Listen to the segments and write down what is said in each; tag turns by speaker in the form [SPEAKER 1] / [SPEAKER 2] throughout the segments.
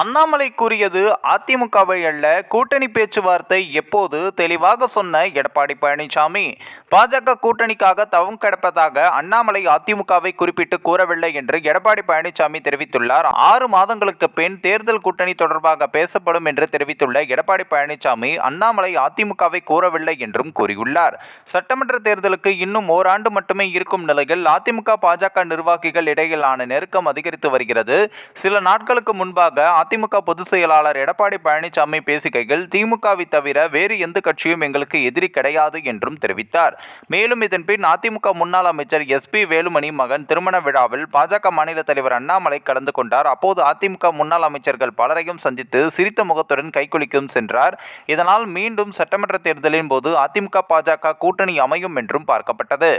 [SPEAKER 1] அண்ணாமலை கூறியது அதிமுகவை அல்ல கூட்டணி பேச்சுவார்த்தை எப்போது தெளிவாக சொன்ன எடப்பாடி பழனிசாமி பாஜக கூட்டணிக்காக தவம் கிடப்பதாக அண்ணாமலை அதிமுகவை குறிப்பிட்டு கூறவில்லை என்று எடப்பாடி பழனிசாமி தெரிவித்துள்ளார் ஆறு மாதங்களுக்கு பின் தேர்தல் கூட்டணி தொடர்பாக பேசப்படும் என்று தெரிவித்துள்ள எடப்பாடி பழனிசாமி அண்ணாமலை அதிமுகவை கூறவில்லை என்றும் கூறியுள்ளார் சட்டமன்ற தேர்தலுக்கு இன்னும் ஓராண்டு மட்டுமே இருக்கும் நிலையில் அதிமுக பாஜக நிர்வாகிகள் இடையிலான நெருக்கம் அதிகரித்து வருகிறது சில நாட்களுக்கு முன்பாக அதிமுக பொதுச் செயலாளர் எடப்பாடி பழனிசாமி பேசுகையில் திமுகவை தவிர வேறு எந்த கட்சியும் எங்களுக்கு எதிரி கிடையாது என்றும் தெரிவித்தார் மேலும் இதன்பின் அதிமுக முன்னாள் அமைச்சர் எஸ் பி வேலுமணி மகன் திருமண விழாவில் பாஜக மாநில தலைவர் அண்ணாமலை கலந்து கொண்டார் அப்போது அதிமுக முன்னாள் அமைச்சர்கள் பலரையும் சந்தித்து சிரித்த முகத்துடன் கைக்குலிக்கும் சென்றார் இதனால் மீண்டும் சட்டமன்ற தேர்தலின் போது அதிமுக பாஜக கூட்டணி அமையும் என்றும் பார்க்கப்பட்டது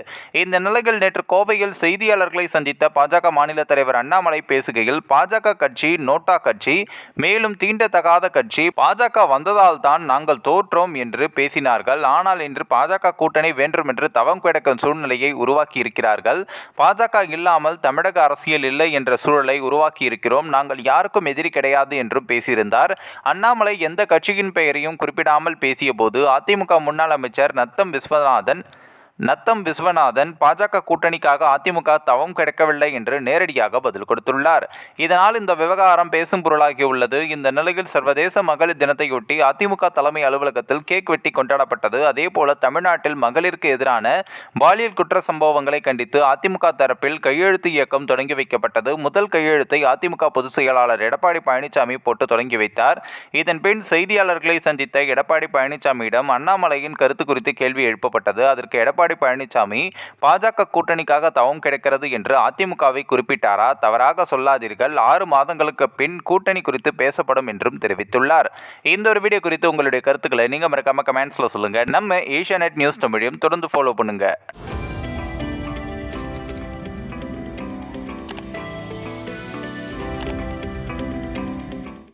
[SPEAKER 1] இந்த நிலையில் நேற்று கோவையில் செய்தியாளர்களை சந்தித்த பாஜக மாநில தலைவர் அண்ணாமலை பேசுகையில் பாஜக கட்சி நோட்டா கட்சி கட்சி மேலும் தீண்டத்தகாத கட்சி பாஜக வந்ததால் தான் நாங்கள் தோற்றோம் என்று பேசினார்கள் ஆனால் இன்று பாஜக கூட்டணி வேண்டுமென்று தவம் கிடக்கும் சூழ்நிலையை உருவாக்கி இருக்கிறார்கள் பாஜக இல்லாமல் தமிழக அரசியல் இல்லை என்ற சூழலை உருவாக்கி இருக்கிறோம் நாங்கள் யாருக்கும் எதிரி கிடையாது என்றும் பேசியிருந்தார் அண்ணாமலை எந்த கட்சியின் பெயரையும் குறிப்பிடாமல் பேசிய போது அதிமுக முன்னாள் அமைச்சர் நத்தம் விஸ்வநாதன் நத்தம் விஸ்வநாதன் பாஜக கூட்டணிக்காக அதிமுக தவம் கிடைக்கவில்லை என்று நேரடியாக பதில் கொடுத்துள்ளார் இதனால் இந்த விவகாரம் பேசும் பொருளாகியுள்ளது இந்த நிலையில் சர்வதேச மகளிர் தினத்தையொட்டி அதிமுக தலைமை அலுவலகத்தில் கேக் வெட்டி கொண்டாடப்பட்டது அதேபோல தமிழ்நாட்டில் மகளிருக்கு எதிரான பாலியல் குற்ற சம்பவங்களை கண்டித்து அதிமுக தரப்பில் கையெழுத்து இயக்கம் தொடங்கி வைக்கப்பட்டது முதல் கையெழுத்தை அதிமுக பொதுச் செயலாளர் எடப்பாடி பழனிசாமி போட்டு தொடங்கி வைத்தார் இதன்பின் செய்தியாளர்களை சந்தித்த எடப்பாடி பழனிசாமியிடம் அண்ணாமலையின் கருத்து குறித்து கேள்வி எழுப்பப்பட்டது அதற்கு எடப்பாடி எடப்பாடி பழனிசாமி பாஜக கூட்டணிக்காக தவம் கிடைக்கிறது என்று அதிமுகவை குறிப்பிட்டாரா தவறாக சொல்லாதீர்கள் ஆறு மாதங்களுக்கு பின் கூட்டணி குறித்து பேசப்படும் என்றும் தெரிவித்துள்ளார் இந்த ஒரு வீடியோ குறித்து உங்களுடைய கருத்துக்களை நீங்க மறக்காம கமெண்ட்ஸ்ல சொல்லுங்க நம்ம ஏஷியா நெட் நியூஸ் தமிழையும் தொடர்ந்து ஃபாலோ பண்ணுங்க